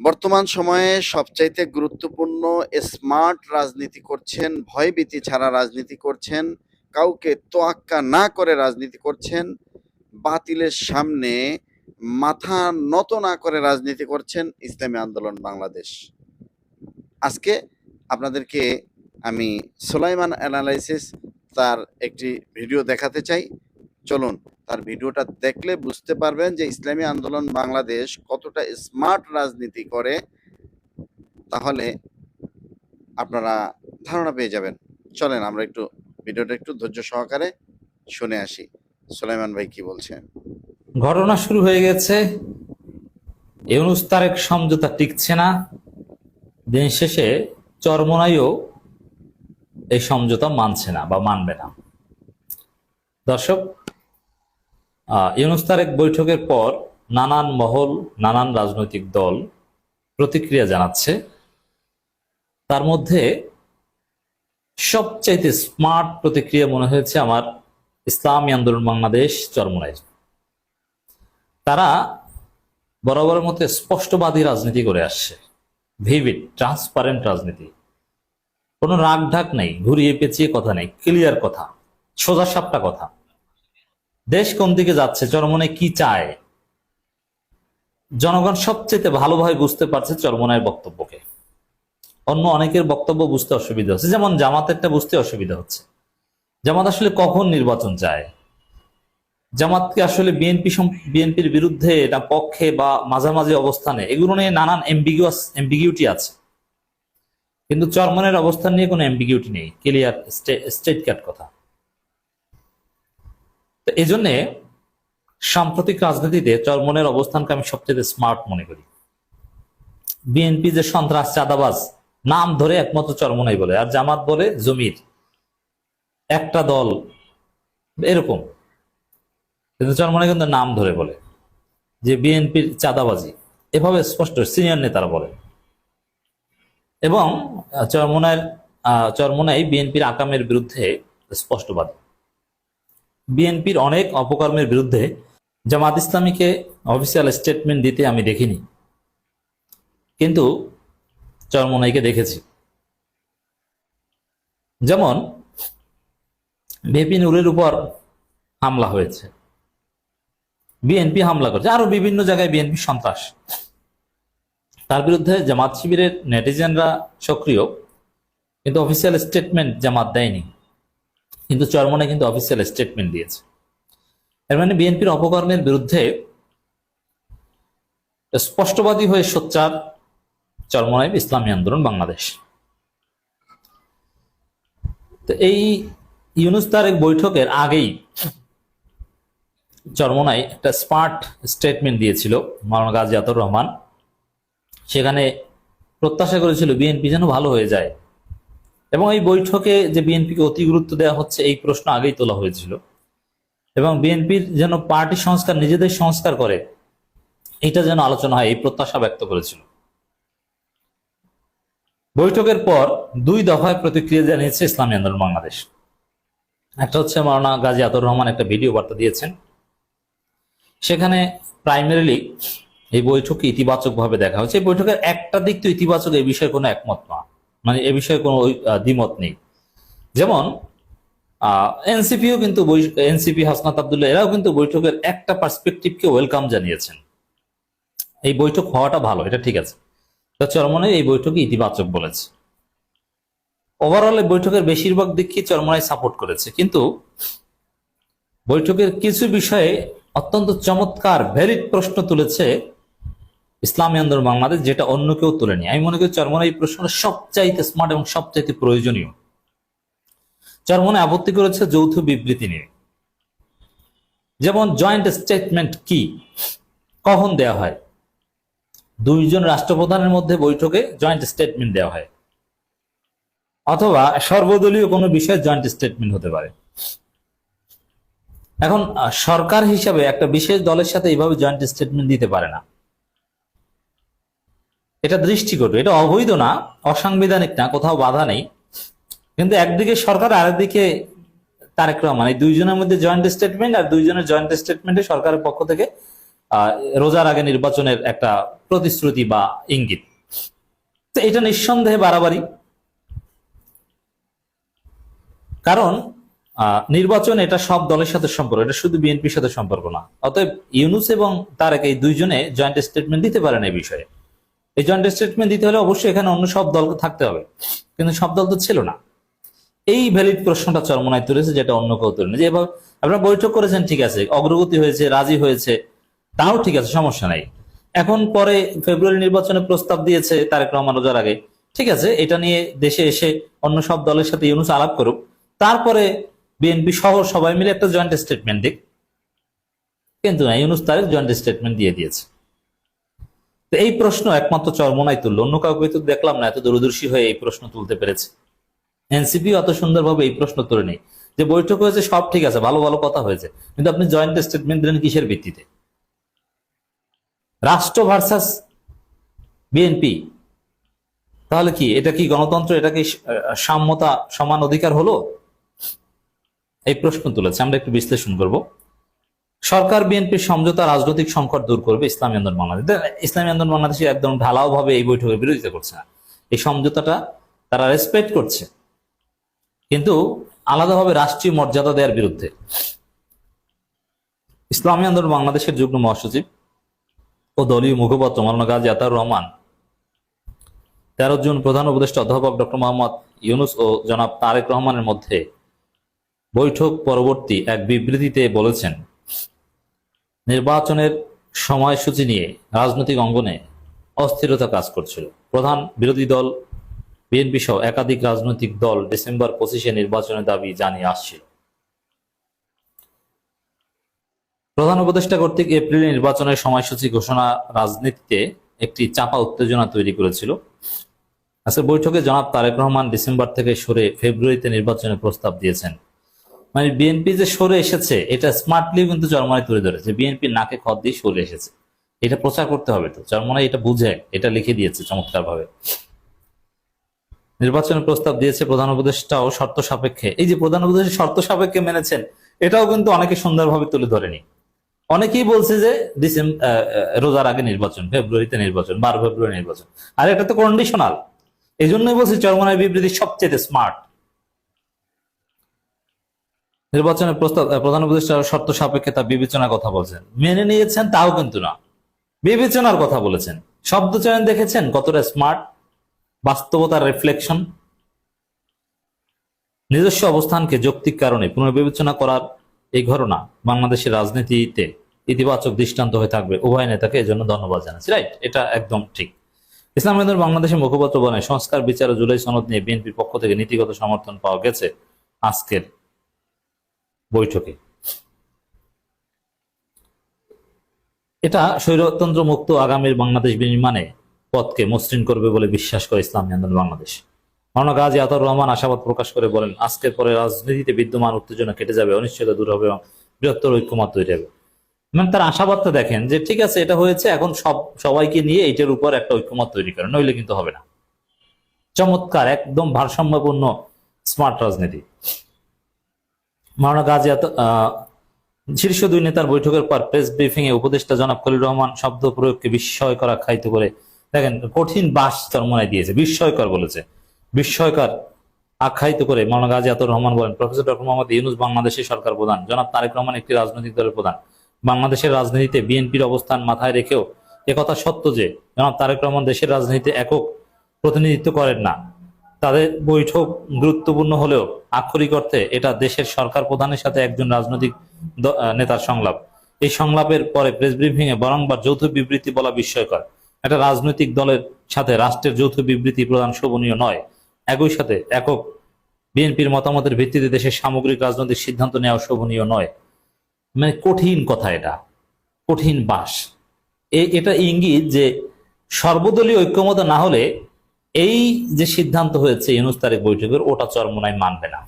বর্তমান সময়ে সবচাইতে গুরুত্বপূর্ণ স্মার্ট রাজনীতি করছেন, ভয়ভীতি ছাড়া রাজনীতি করছেন, কাউকে তোয়াক্কা না করে রাজনীতি করছেন, বাতিলের সামনে মাথা নত না করে রাজনীতি করছেন ইসলামী আন্দোলন বাংলাদেশ। আজকে আপনাদেরকে আমি সোলাইমান অ্যানালাইসিস তার একটি ভিডিও দেখাতে চাই। চলুন তার ভিডিওটা দেখলে বুঝতে পারবেন যে ইসলামী আন্দোলন বাংলাদেশ কতটা স্মার্ট রাজনীতি করে, তাহলে আপনারা ধারণা পেয়ে যাবেন। চলেন আমরা একটু ভিডিওটা একটু ধৈর্য সহকারে শুনে আসি। সুলাইমান ভাই কি বলছেন? ঘটনা শুরু হয়ে গেছে। ইউনুস সমঝোতা টিকছে না। দিন শেষে চরমনাইও এই সমঝোতা মানছে না বা মানবে না। দর্শক আহ, ইউনুস তারেক বৈঠকের পর নানান মহল নানান রাজনৈতিক দল প্রতিক্রিয়া জানাচ্ছে। তার মধ্যে সবচাইতে স্মার্ট প্রতিক্রিয়া মনে হয়েছে আমার ইসলামী আন্দোলন বাংলাদেশ চরমনাইয়ের তারা বরাবরের মতো স্পষ্টবাদী রাজনীতি করে আসছে। ভিভিড ট্রান্সপারেন্ট রাজনীতি। কোনো রাগ ঢাক নেই ঘুরিয়ে পেঁচিয়ে কথা নেই ক্লিয়ার কথা সোজা সাপটা কথা। দেশ কোন দিকে যাচ্ছে চরমনে কি চায়? জনগণ সবচেয়ে ভালোভাবে বুঝতে পারছে চরমনের বক্তব্যকে। অন্য অনেকের বক্তব্য বুঝতে অসুবিধা হচ্ছে, যেমন জামাতেরটা বুঝতে অসুবিধা হচ্ছে। জামাত আসলে কখন নির্বাচন চায়? জামাতকে আসলে বিএনপি বিএনপির বিরুদ্ধে না পক্ষে বা মাঝামাঝি অবস্থানে? এগুলো নিয়ে নানান এমবিগুয়াস এমবিগিউটি আছে। কিন্তু চরমনের অবস্থান নিয়ে কোনো এমবিগিউটি নেই ক্লিয়ার স্টেট কাট কথা। তো এই জন্যে সাম্প্রতিক রাজনীতিতে চরমনের অবস্থানকে আমি সবচেয়ে স্মার্ট মনে করি। বিএনপি যে সন্ত্রাস, চাঁদাবাজ, নাম ধরে একমাত্র চরমনাই বলে, আর জামাত বলে জমির। একটা দল, এরকম। কিন্তু চরমনে কিন্তু নাম ধরে বলে, যে বিএনপির চাঁদাবাজি। এভাবে স্পষ্ট সিনিয়র নেতারা বলে। এবং চরমনার চরমনাই বিএনপির আকামের বিরুদ্ধে স্পষ্টবাদী। বিএনপির অনেক অপকর্মের বিরুদ্ধে জামাত ইসলামীকে অফিসিয়াল স্টেটমেন্ট দিতে আমি দেখিনি। কিন্তু চরমনাইকে দেখেছি। যেমন ভিপি নুরের উপর হামলা হয়েছে। বিএনপি হামলা করছে। আরও বিভিন্ন জায়গায় বিএনপি সন্ত্রাস। তার বিরুদ্ধে জামাত শিবিরের নেটিজেনরা সক্রিয়, কিন্তু অফিসিয়াল স্টেটমেন্ট জামাত দেয়নি। কিন্তু চরমনে কিন্তু অফিসিয়াল স্টেটমেন্ট দিয়েছে। এর মানে বিএনপির অপকর্মের বিরুদ্ধে স্পষ্টবাদী হয়ে সোচ্চার চরমনায় ইসলামী আন্দোলন বাংলাদেশ। তো এই ইউনুস তারেক বৈঠকের আগেই চরমনায় একটা স্মার্ট স্টেটমেন্ট দিয়েছিল মাওলানা গাজী রহমান। সেখানে প্রত্যাশা করেছিল বিএনপি যেন ভালো হয়ে যায়। এবং এই বৈঠকে যে বিএনপিকে অতি গুরুত্ব দেওয়া হচ্ছে, এই প্রশ্ন আগেই তোলা হয়েছিল। এবং বিএনপির যেন পার্টি সংস্কার নিজেদের সংস্কার করে, এটা যেন আলোচনা হয়, এই প্রত্যাশা ব্যক্ত করেছিল। বৈঠকের পর দুই দফায় প্রতিক্রিয়া জানিয়েছে ইসলামী আন্দোলন বাংলাদেশ। একটা হচ্ছে মাওলানা গাজী আতর রহমান একটা ভিডিও বার্তা দিয়েছেন। সেখানে প্রাইমারিলি এই বৈঠকে ইতিবাচক ভাবে দেখা হয়েছে। এই বৈঠকের একটা দিক তো ইতিবাচক, এই বিষয়ে কোনো একমত না। মানে এ বিষয়ে কোনো দ্বিমত নেই। যেমন এনসিপিও কিন্তু এনসিপি হাসনাত আবদুল্লাহ, এরাও কিন্তু বৈঠকের একটা পার্সপেক্টিভকে ওয়েলকাম জানিয়েছেন। এই বৈঠক হওয়াটা ভালো, এটা ঠিক আছে। চরমনাই এই বৈঠকে ইতিবাচক বলেছে। ওভারঅল এই বৈঠকের বেশিরভাগ দিককে চরমনাই সাপোর্ট করেছে। কিন্তু বৈঠকের কিছু বিষয়ে অত্যন্ত চমৎকার ভ্যালিড প্রশ্ন তুলেছে ইসলামী আন্দোলন বাংলাদেশ, যেটা অন্য কেউ তুলেনি আমি মনে করি চরমনে এই প্রশ্নটা সবচাইতে স্মার্ট এবং সবচাইতে প্রয়োজনীয়। চরমনে আপত্তি করেছে যৌথ বিবৃতি নিয়ে। যেমন জয়েন্ট স্টেটমেন্ট কি? কখন দেয়া হয়? দুইজন রাষ্ট্রপ্রধানের মধ্যে বৈঠকে জয়েন্ট স্টেটমেন্ট দেওয়া হয়। অথবা সর্বদলীয় কোনো বিষয়ে জয়েন্ট স্টেটমেন্ট হতে পারে। এখন সরকার হিসাবে একটা বিশেষ দলের সাথে এইভাবে জয়েন্ট স্টেটমেন্ট দিতে পারে না। এটা দৃষ্টিকটু, এটা অবৈধ না, অসাংবিধানিক না, কোথাও বাধা নেই। কিন্তু একদিকে সরকার, আরেকদিকে তারেক রহমান। এই দুইজনের মধ্যে জয়েন্ট স্টেটমেন্ট আর দুইজনের জয়েন্ট স্টেটমেন্টে সরকারের পক্ষ থেকে রোজার আগে নির্বাচনের একটা প্রতিশ্রুতি বা ইঙ্গিত। তো এটা নিঃসন্দেহে বাড়াবাড়ি। কারণ নির্বাচন এটা সব দলের সাথে সম্পর্ক, এটা শুধু বিএনপির সাথে সম্পর্ক না। অতএব ইউনুস এবং তারেক এই দুইজনে জয়েন্ট স্টেটমেন্ট দিতে পারেন এই বিষয়ে। এই জয়েন্ট স্টেটমেন্ট দিতে হলে অবশ্যই এখানে অন্য সব দল থাকতে হবে। কিন্তু সব দল তো ছিল না। এই ভ্যালিড প্রশ্নটা চরমনায় তুলেছে, যেটা অন্য কেউ তুলেনি। যে এভাবে আপনারা বৈঠক করেছেন, ঠিক আছে, অগ্রগতি হয়েছে, রাজি হয়েছে, তাও ঠিক আছে, সমস্যা নাই। এখন পরে ফেব্রুয়ারি নির্বাচনে প্রস্তাব দিয়েছে তারেক রহমান রোজার আগে। ঠিক আছে, এটা নিয়ে দেশে এসে অন্য সব দলের সাথে ইউনুস আলাপ করুক। তারপরে বিএনপি সহ সবাই মিলে একটা জয়েন্ট স্টেটমেন্ট দিক। কিন্তু না, ইউনুস তারেক জয়েন্ট স্টেটমেন্ট দিয়ে দিয়েছে। এই প্রশ্ন একমাত্র চরমনাই তুললো। অন্য কাউকে তো দেখলাম না, এত দূরদর্শী হয়ে এই প্রশ্ন তুলতে পেরেছে। এনসিপি অত সুন্দরভাবে এই প্রশ্ন তুলে নেই। যে বৈঠক হয়েছে, সব ঠিক আছে, ভালো ভালো কথা হয়েছে। কিন্তু আপনি জয়েন্ট স্টেটমেন্ট দিলেন কিসের ভিত্তিতে? রাষ্ট্র ভার্সাস বিএনপি তাহলে কি, এটা কি গণতন্ত্র, এটা কি সাম্যতা, সমান অধিকার হলো? এই প্রশ্ন তুলেছে, আমরা একটু বিশ্লেষণ করব। সরকার বিএনপির সমঝোতা রাজনৈতিক সংকট দূর করবে ইসলামী আন্দোলন বাংলাদেশ। ইসলামী আন্দোলন বাংলাদেশ একদম ঢালাও ভাবে এই বৈঠকের বিরোধিতা করছে না। এই সমঝোতাটা তারা রেসপেক্ট করছে। কিন্তু আলাদাভাবে রাষ্ট্রীয় মর্যাদা দেওয়ার বিরুদ্ধে। ইসলামী আন্দোলন বাংলাদেশের যুগ্ম মহাসচিব ও দলীয় মুখপাত্র মাওলানা গাজী আতার রহমান, তেরো জুন প্রধান উপদেষ্টা অধ্যাপক ডক্টর মোহাম্মদ ইউনুস ও জনাব তারেক রহমানের মধ্যে বৈঠক পরবর্তী এক বিবৃতিতে বলেছেন নির্বাচনের সময়সূচি নিয়ে রাজনৈতিক অঙ্গনে অস্থিরতা কাজ করছিল। প্রধান বিরোধী দল, বিএনপি সহ একাধিক রাজনৈতিক দল ডিসেম্বর পঁচিশে নির্বাচনের দাবি জানিয়ে আসছিল। প্রধান উপদেষ্টা কর্তৃক এপ্রিলে নির্বাচনের সময়সূচি ঘোষণা রাজনীতিতে একটি চাপা উত্তেজনা তৈরি করেছিল। আজকের বৈঠকে জনাব তারেক রহমান ডিসেম্বর থেকে সরে ফেব্রুয়ারিতে নির্বাচনের প্রস্তাব দিয়েছেন। মানে বিএনপি যে সরে এসেছে, এটা স্মার্টলি কিন্তু চরমনায় তুলে ধরেছে। বিএনপি নাকে খত দিয়ে সরে এসেছে। এটা প্রচার করতে হবে তো। চরমনায় এটা বুঝে, এটা লিখে দিয়েছে চমৎকার ভাবে নির্বাচনের প্রস্তাব দিয়েছে প্রধান উপদেষ্টাও শর্ত সাপেক্ষে। এই যে প্রধান উপদেষ্টা শর্ত সাপেক্ষে মেনেছেন, এটাও কিন্তু অনেকে সুন্দরভাবে তুলে ধরেনি। অনেকেই বলছে যে ডিসেম্বর রোজার আগে নির্বাচন, ফেব্রুয়ারিতে নির্বাচন, বারো ফেব্রুয়ারি নির্বাচন। আর এটা তো কন্ডিশনাল এই জন্যই বলছি চরমনায় বিবৃতি সবচেয়ে স্মার্ট নির্বাচনের প্রস্তাব প্রধান উপদেষ্টা শর্ত সাপেক্ষে তা বিবেচনার কথা বলছেন। মেনে নিয়েছেন তাও কিন্তু না। বিবেচনার কথা বলেছেন। শব্দ চয়ন দেখেছেন কতটা স্মার্ট বাস্তবতার রিফ্লেকশন নিজস্ব অবস্থানকে যৌক্তিক কারণে পুনর্বিবেচনা করার এই ঘটনা বাংলাদেশের রাজনীতিতে ইতিবাচক দৃষ্টান্ত হয়ে থাকবে। উভয় নেতাকে এজন্য ধন্যবাদ জানাচ্ছি। রাইট এটা একদম ঠিক। ইসলাম বাংলাদেশের মুখপাত্র বলেন সংস্কার, বিচার ও জুলাই সনদ নিয়ে বিএনপির পক্ষ থেকে নীতিগত সমর্থন পাওয়া গেছে আজকের বৈঠকে। এটা স্বৈরতন্ত্র মুক্ত আগামীর বাংলাদেশ বিনির্মাণে পথকে মসৃণ করবে বলে বিশ্বাস করে ইসলামী আন্দোলন বাংলাদেশ। মাওলানা গাজী আতার রহমান আশাবাদ প্রকাশ করে বলেন, আজকের পরে রাজনীতিতে বিদ্যমান উত্তেজনা কেটে যাবে, অনিশ্চয়তা দূর হবে এবং বৃহত্তর ঐক্যমত তৈরি হবে। মানে তার আশাবাদটা দেখেন যে, ঠিক আছে, এটা হয়েছে, এখন সব, সবাইকে নিয়ে এটার উপর একটা ঐক্যমত তৈরি করে, নইলে কিন্তু হবে না। চমৎকার, একদম ভারসাম্যপূর্ণ, স্মার্ট রাজনীতি। মাওলানা গাজী শীর্ষ দুই নেতার বৈঠকের পর প্রেস ব্রিফিং এ উপদেষ্টা জনাব খলিল রহমান শব্দ প্রয়োগকে বিস্ময়কর আখ্যায়িত করে, দেখেন, কঠিন বাস চরমনায় দিয়েছে, বিস্ময়কর বলেছে, বিস্ময়কর আখ্যায়িত করে মাওলানা গাজী আতর রহমান বলেন, প্রফেসর ডক্টর মোহাম্মদ ইউনুস বাংলাদেশের সরকার প্রধান, জনাব তারেক রহমান একটি রাজনৈতিক দলের প্রধান। বাংলাদেশের রাজনীতিতে বিএনপির অবস্থান মাথায় রেখেও একথা সত্য যে, জনাব তারেক রহমান দেশের রাজনীতিতে একক প্রতিনিধিত্ব করেন না। তাদের বৈঠক গুরুত্বপূর্ণ হলেও আক্ষরিক অর্থে এটা দেশের সরকার প্রধানের সাথে একজন রাজনৈতিক নেতার সংলাপ। এই সংলাপের পরে প্রেস ব্রিফিং এ বরংবার যৌথ বিবৃতি বলা বিস্ময়কর। এটা রাজনৈতিক দলের সাথে রাষ্ট্রের যৌথ বিবৃতি প্রদান শোভনীয় নয়। একই সাথে একক বিএনপির মতামতের ভিত্তিতে দেশের সামগ্রিক রাজনৈতিক সিদ্ধান্ত নেওয়া শোভনীয় নয়। মানে কঠিন কথা এটা। কঠিন বাস। এটা ইঙ্গিত যে সর্বদলীয় ঐক্যমত না হলে এই যে সিদ্ধান্ত হয়েছে ইউনুস বৈঠকের ওটা চরমোনায় মানবে না।